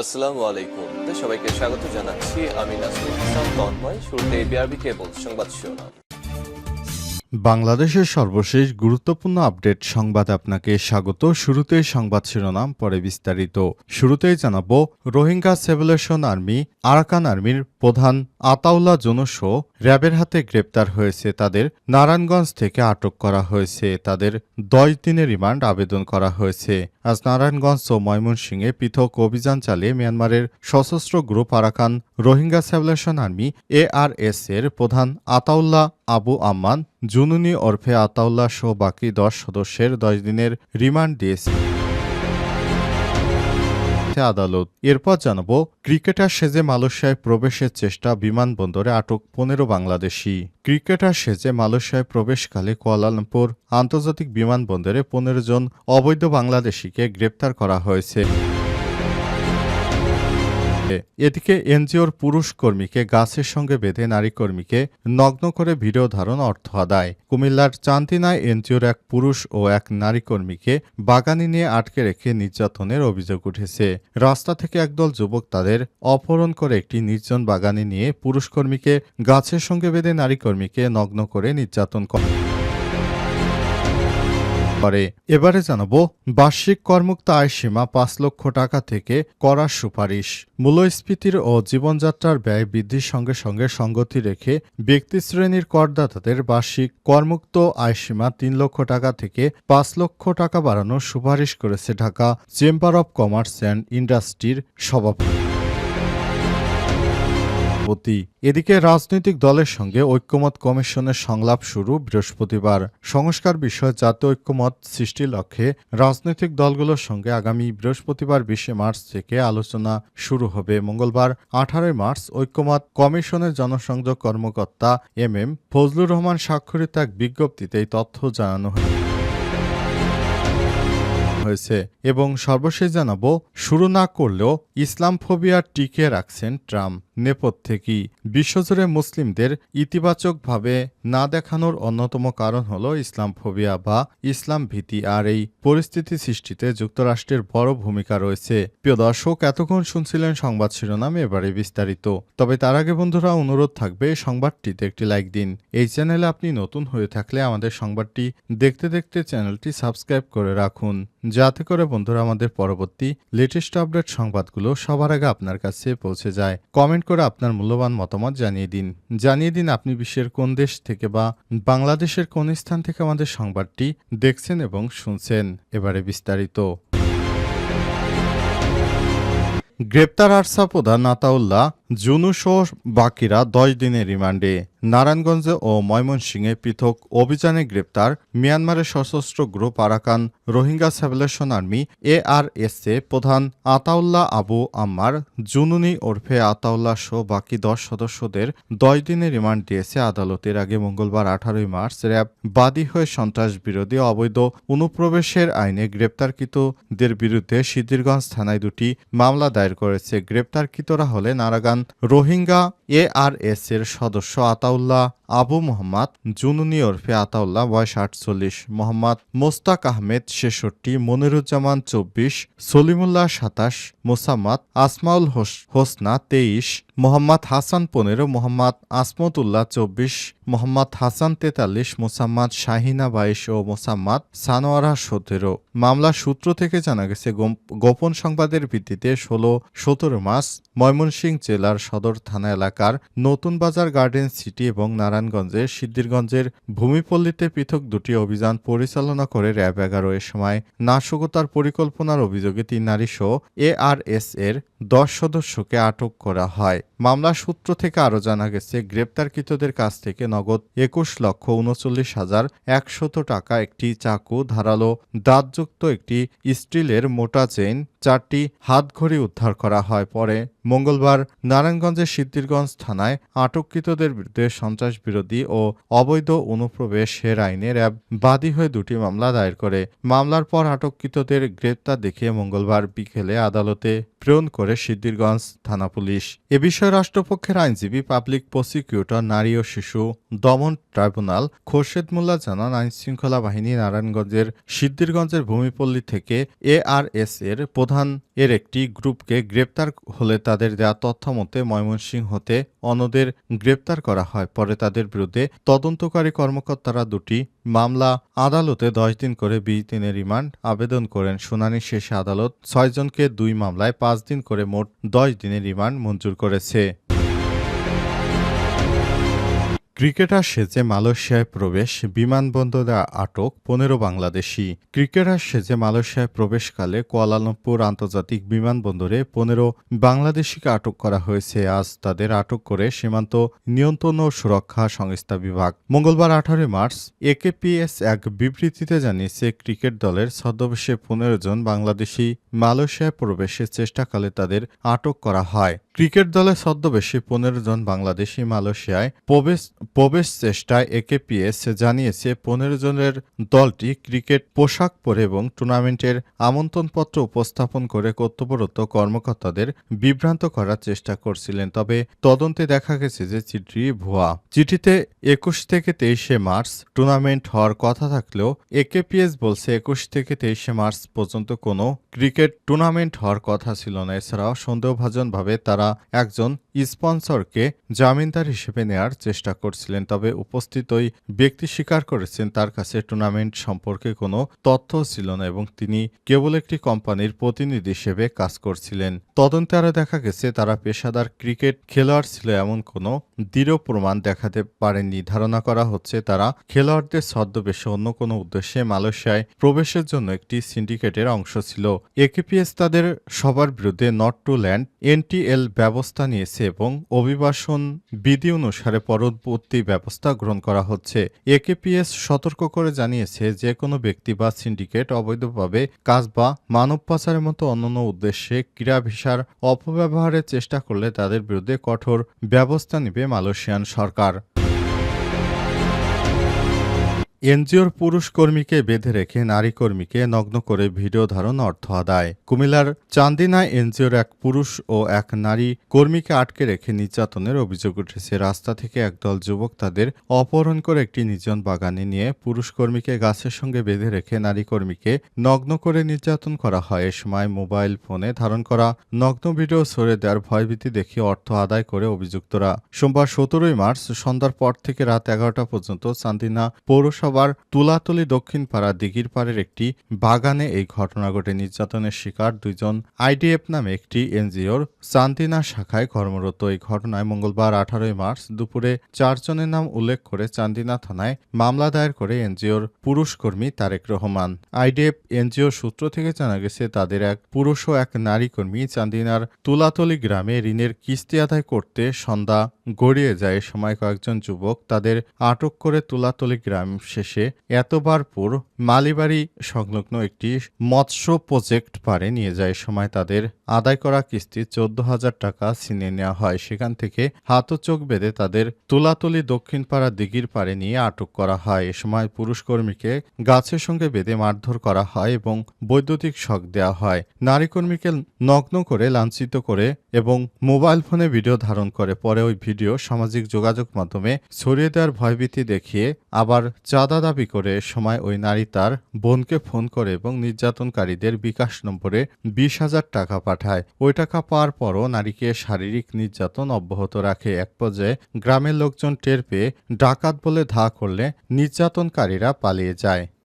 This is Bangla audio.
আসসালামু আলাইকুম। সবাইকে স্বাগত জানাচ্ছি। আমি হাসান তন্ময়। শুরুতে বিআরবি কেবল সংবাদ শিরোনাম। বাংলাদেশের সর্বশেষ গুরুত্বপূর্ণ আপডেট সংবাদ আপনাকে স্বাগত। শুরুতে সংবাদ শিরোনাম, পরে বিস্তারিত। শুরুতেই জানাব, রোহিঙ্গা সেভেলেশন আর্মি, আরাকান আর্মির প্রধান আতাউল্লাহ জনস র্যাবের হাতে গ্রেপ্তার হয়েছে। তাদের নারায়ণগঞ্জ থেকে আটক করা হয়েছে। তাদের দশ দিনের রিমান্ড আবেদন করা হয়েছে। আজ নারায়ণগঞ্জ ও ময়মনসিংহে পৃথক অভিযান চালিয়ে মিয়ানমারের সশস্ত্র group Arakan Rohingya salvation army ARS এর প্রধান আতাউল্লাহ আবু আম্মান জুনুনি ওরফে আতাউল্লাহ সহ বাকি দশ সদস্যের দশ দিনের রিমান্ড দিয়েছে। আদালত। এরপর জানাব, ক্রিকেটার সেজে মালয়েশিয়ায় প্রবেশের চেষ্টা বিমানবন্দরে আটক পনেরো বাংলাদেশি। ক্রিকেটার সেজে মালয়েশিয়ায় প্রবেশকালে কুয়ালালামপুর আন্তর্জাতিক বিমানবন্দরে পনেরো জন অবৈধ বাংলাদেশিকে গ্রেপ্তার করা হয়েছে। এদিকে এনজিওর পুরুষ কর্মীকে গাছের সঙ্গে বেঁধে নারী কর্মীকে নগ্ন করে ভিডিও ধারণ অর্থ আদায়। কুমিল্লার চান্তিনায় এনজিওর এক পুরুষ ও এক নারী কর্মীকে বাগানি নিয়ে আটকে রেখে নির্যাতনের অভিযোগ উঠেছে। রাস্তা থেকে একদল যুবক তাদের অপহরণ করে একটি নির্জন বাগানে নিয়ে পুরুষ কর্মীকে গাছের সঙ্গে বেঁধে নারী কর্মীকে নগ্ন করে নির্যাতন করে করে এবারে জানাব, বার্ষিক কর্মুক্ত আয় সীমা পাঁচ লক্ষ টাকা থেকে করার সুপারিশ। মূল্যস্ফীতির ও জীবনযাত্রার ব্যয় বৃদ্ধির সঙ্গে সঙ্গে সঙ্গতি রেখে ব্যক্তি শ্রেণির করদাতাদের বার্ষিক কর্মুক্ত আয় সীমা তিন লক্ষ টাকা থেকে পাঁচ লক্ষ টাকা বাড়ানোর সুপারিশ করেছে Dhaka chamber of commerce and ইন্ডাস্ট্রির সভাপতি। সভাপতি। এদিকে রাজনৈতিক দলের সঙ্গে ঐক্যমত কমিশনের সংলাপ শুরু বৃহস্পতিবার। সংস্কার বিষয়ে জাতীয় ঐক্যমত সৃষ্টির লক্ষ্যে রাজনৈতিক দলগুলোর সঙ্গে আগামী বৃহস্পতিবার বিশে মার্চ থেকে আলোচনা শুরু হবে। মঙ্গলবার, আঠারোই মার্চ, ঐক্যমত কমিশনের জনসংযোগ কর্মকর্তা এম এম ফজলুর রহমান স্বাক্ষরিত এক বিজ্ঞপ্তিতে এই তথ্য জানানো হয় হয়েছে এবং সর্বশেষ জানাব, শুরু না করলেও ইসলাম ফোবিয়া টিকে রাখছেন ট্রাম্প। নেপথ্যে কি বিশ্বজুড়ে মুসলিমদের ইতিবাচকভাবে না দেখানোর অন্যতম কারণ হল ইসলাম ফোবিয়া বা ইসলাম ভীতি আর এই পরিস্থিতি সৃষ্টিতে যুক্তরাষ্ট্রের বড় ভূমিকা রয়েছে। প্রিয় দর্শক, এতক্ষণ শুনছিলেন সংবাদ শিরোনামে, এবারে বিস্তারিত। তবে তার আগে বন্ধুরা, অনুরোধ থাকবে সংবাদটিতে একটি লাইক দিন। এই চ্যানেলে আপনি নতুন হয়ে থাকলে আমাদের সংবাদটি দেখতে দেখতে চ্যানেলটি সাবস্ক্রাইব করে রাখুন। যাতে করে বন্ধুরা আমাদের পরবর্তী লেটেস্ট আপডেট সংবাদগুলো সবার আগে আপনার কাছে পৌঁছে যায়। কমেন্ট করে আপনার মূল্যবান মতামত জানিয়ে দিন। জানিয়ে দিন আপনি বিশ্বের কোন দেশ থেকে বা বাংলাদেশের কোন স্থান থেকে আমাদের সংবাদটি দেখছেন এবং শুনছেন। এবারে বিস্তারিত। গ্রেপ্তার আরসা প্রধান নাতাউল্লাহ জুনুসহ বাকিরা দশ দিনের রিমান্ডে। নারায়ণগঞ্জে ও ময়মনসিংহে পৃথক অভিযানে গ্রেপ্তার মিয়ানমারের সশস্ত্র group Arakan Rohingya salvation army ARSA প্রধান আতাউল্লাহ আবু আম্মার জুনুনি ওরফে আতাউল্লাহ সহ বাকি দশ সদস্যদের দশ দিনের রিমান্ড দিয়েছে আদালতের আগে মঙ্গলবার আঠারোই মার্চ র্যাব বাদী হয়ে সন্ত্রাস বিরোধী অবৈধ অনুপ্রবেশের আইনে গ্রেপ্তারকৃতদের বিরুদ্ধে সিদ্ধিরগঞ্জ থানায় দুটি মামলা দায়ের করেছে। গ্রেপ্তারকৃতরা হলে নারাগান রোহিঙ্গা এআরএস এর সদস্য আতাউল্লাহ আবু মোহাম্মদ, জুনুনি ওরফে আতাউল্লাহ, বয়স আটচল্লিশ। মোহাম্মদ মোস্তাক আহমেদ, ছেষট্টি। মনিরুজ্জামান, চব্বিশ। সলিমুল্লাহ সাতাশ। মোসাম্মদ আসমাউল হোসনা, তেইশ। মোহাম্মদ হাসান পনেরো, মোহাম্মদ আসমতুল্লাহ চব্বিশ, মোহাম্মদ হাসান তেতাল্লিশ, মোসাম্মদ শাহিনা বাইশ ও মোসাম্মদ সানোয়ারা সতেরো। মামলার সূত্র থেকে জানা গেছে গোপন সংবাদের ভিত্তিতে ষোলো, সতেরো মাস ময়মনসিংহ জেলার সদর থানা এলাকার নতুন বাজার গার্ডেন সিটি এবং নারায়ণগঞ্জের সিদ্ধিরগঞ্জের ভূমিপল্লীতে পৃথক দুটি অভিযান পরিচালনা করে র্যাব এগারো। এর সময় নাশকতার পরিকল্পনার অভিযোগে তিন নারী সহ এআরএস এর দশ সদস্যকে আটক করা হয়। মামলার সূত্র থেকে আরও জানা গেছে, গ্রেপ্তারকৃতদের কাছ থেকে নগদ একুশ লক্ষ উনচল্লিশ হাজার একশত টাকা একটি চাকু, ধারালো, দাঁতযুক্ত একটি স্টিলের মোটা চেইন চারটি হাতঘড়ি উদ্ধার করা হয়। পরে মঙ্গলবার নারায়ণগঞ্জের সিদ্ধিরগঞ্জ থানায় আটককৃতদের বিরুদ্ধে সন্ত্রাস বিরোধী ও অবৈধ অনুপ্রবেশের আইনের র্যাব বাদী হয়ে দুটি মামলা দায়ের করে। মামলার পর আটককৃতদের গ্রেপ্তার দেখিয়ে মঙ্গলবার বিকেলে আদালতে প্রেরণ করে সিদ্ধিরগঞ্জ থানা পুলিশ। এ বিষয়ে রাষ্ট্রপক্ষের আইনজীবী, পাবলিক প্রসিকিউটর, নারী ও শিশু দমন ট্রাইব্যুনাল খোরশেদ মোল্লা জানান, আইনশৃঙ্খলা বাহিনী নারায়ণগঞ্জের সিদ্ধিরগঞ্জের ভূমিপল্লী থেকে এআরএস এর প্রধান প্রধান এর একটি গ্রুপকে গ্রেপ্তার হলে তাদের দেয়া তথ্য মতে ময়মনসিংহ হতে অন্যদের গ্রেপ্তার করা হয়। পরে তাদের বিরুদ্ধে তদন্তকারী কর্মকর্তারা দুটি মামলা আদালতে দশ দিন করে বিশ দিনের রিমান্ড আবেদন করেন। শুনানি শেষে আদালত ছয়জনকে দুই মামলায় পাঁচ দিন করে মোট দশ দিনের রিমান্ড মঞ্জুর করেছে। ক্রিকেটার সেজে মালয়েশিয়ায় প্রবেশ, বিমানবন্দরে আটক পনেরো বাংলাদেশি। ক্রিকেটার সেজে মালয়েশিয়ায় প্রবেশকালে কুয়ালালামপুর আন্তর্জাতিক বিমানবন্দরে পনেরো বাংলাদেশিকে আটক করা হয়েছে। আজ তাদের আটক করে সীমান্ত নিয়ন্ত্রণ ও সুরক্ষা সংস্থা বিভাগ। মঙ্গলবার আঠারোই মার্চ একেপিএস এক বিবৃতিতে জানিয়েছে, ক্রিকেট দলের ছদ্মবেশে পনেরো জন বাংলাদেশি মালয়েশিয়ায় প্রবেশের চেষ্টাকালে তাদের আটক করা হয়। ক্রিকেট দলের ছদ্মবেশে পনেরো জন বাংলাদেশি মালয়েশিয়ায় প্রবেশ প্রবেশ চেষ্টায় একেপিএস জানিয়েছে পনেরো জনের দলটি ক্রিকেট পোশাক পরে এবং টুর্নামেন্টের আমন্ত্রণপত্র উপস্থাপন করে কর্তব্যরত কর্মকর্তাদের বিভ্রান্ত করার চেষ্টা করছিলেন। তবে তদন্তে দেখা গেছে যে চিঠি ভুয়া। চিঠিতে একুশ থেকে তেইশে মার্চ টুর্নামেন্ট হওয়ার কথা থাকলেও একেপিএস বলছে একুশ থেকে তেইশে মার্চ পর্যন্ত কোনো ক্রিকেট টুর্নামেন্ট হওয়ার কথা ছিল না। এছাড়াও সন্দেহভাজনভাবে তারা একজন স্পন্সরকে জামিনদার হিসেবে নেয়ার চেষ্টা করছিলেন, তবে উপস্থিত ওই ব্যক্তি স্বীকার করেছেন তার কাছে টুর্নামেন্ট সম্পর্কে কোনো তথ্য ছিল না এবং তিনি কেবল একটি কোম্পানির প্রতিনিধি হিসেবে কাজ করছিলেন। তদন্তে আরও দেখা গেছে, তারা পেশাদার ক্রিকেট খেলোয়াড় ছিল এমন কোনো দৃঢ় প্রমাণ দেখাতে পারেননি। ধারণা করা হচ্ছে, তারা খেলোয়াড়দের ছদ্মবেশে অন্য কোনো উদ্দেশ্যে মালয়েশিয়ায় প্রবেশের জন্য একটি সিন্ডিকেটের অংশ ছিল। একেপিএস তাদের সবার বিরুদ্ধে নট টু ল্যান্ড এনটিএল ব্যবস্থা নিয়েছে এবং অভিবাসন বিধি অনুসারে পরবর্তী ব্যবস্থা গ্রহণ করা হচ্ছে। একেপিএস সতর্ক করে জানিয়েছে যে কোনো ব্যক্তি বা সিন্ডিকেট অবৈধভাবে কাজ বা মানব পাচারের মতো অন্যান্য উদ্দেশ্যে ক্রীড়া ভিসার অপব্যবহারের চেষ্টা করলে তাদের বিরুদ্ধে কঠোর ব্যবস্থা নেবে মালয়েশিয়ান সরকার। এনজিওর পুরুষ কর্মীকে বেঁধে রেখে নারী কর্মীকে নগ্ন করে ভিডিও ধারণ অর্থ আদায়। কুমিল্লার চান্দিনা এনজিওর এক পুরুষ ও এক নারী কর্মীকে আটকে রেখে নির্যাতনের অভিযোগ উঠেছে। রাস্তা থেকে একদল যুবক তাদের অপহরণ করে একটি নির্জন বাগানে নিয়ে পুরুষ কর্মীকে গাছের সঙ্গে বেঁধে রেখে নারী কর্মীকে নগ্ন করে নির্যাতন করা হয়। এ সময় মোবাইল ফোনে ধারণ করা নগ্ন ভিডিও সরে দেওয়ার ভয়ভীতি দেখিয়ে অর্থ আদায় করে অভিযুক্তরা। সোমবার সতেরোই মার্চ সন্ধ্যার পর থেকে রাত এগারোটা পর্যন্ত চান্দিনা পৌরসভার তুলাতলি দক্ষিণ পাড়া দিঘির পাড়ের একটি বাগানে এই ঘটনা ঘটে। নির্যাতনের শিকার দুইজন আইডিএফ নামে একটি এনজিওর চান্দিনা শাখায় কর্মরত। এই ঘটনায় মঙ্গলবার আঠারোই মার্চ দুপুরে চারজনের নাম উল্লেখ করে চান্দিনা থানায় মামলা দায়ের করে এনজিওর পুরুষ কর্মী তারেক রহমান। আইডিএফ এনজিও সূত্র থেকে জানা গেছে, তাদের এক পুরুষ ও এক নারী কর্মী চান্দিনার তুলাতলি গ্রামে ঋণের কিস্তি আদায় করতে সন্ধ্যা গড়িয়ে যায় সময় কয়েকজন যুবক তাদের আটক করে তুলাতলি গ্রাম শেষে এতবারপুর মালিবাড়ি সংলগ্ন একটি মৎস্য প্রজেক্ট পারে নিয়ে যায়। সময় তাদের আদায় করা কিস্তি চোদ্দ হাজার টাকা ছিনে নেওয়া হয়। সেখান থেকে হাত ও চোখ বেঁধে তাদের তুলাতলি দক্ষিণ পাড়া দিঘির পাড়ে নিয়ে আটক করা হয়। এ সময় পুরুষ কর্মীকে গাছের সঙ্গে বেঁধে মারধর করা হয় এবং বৈদ্যুতিক শক দেওয়া হয়। নারী কর্মীকে নগ্ন করে লাঞ্ছিত করে এবং মোবাইল ফোনে ভিডিও ধারণ করে। পরে ওই ভিডিও সামাজিক যোগাযোগ মাধ্যমে ছড়িয়ে দেওয়ার ভয়ভীতি দেখিয়ে আবার চাঁদা দাবি করে। সময় ওই নারী তার বোনকে ফোন করে এবং নির্যাতনকারীদের বিকাশ নম্বরে বিশ হাজার টাকা পাঠায়। ওই টাকা পাওয়ার পরও নারীকে শারীরিক নির্যাতন অব্যাহত রাখে। এক পর্যায়ে গ্রামের লোকজন টের পেয়ে ডাকাত বলে ধা করলে নির্যাতনকারীরা পালিয়ে যায়।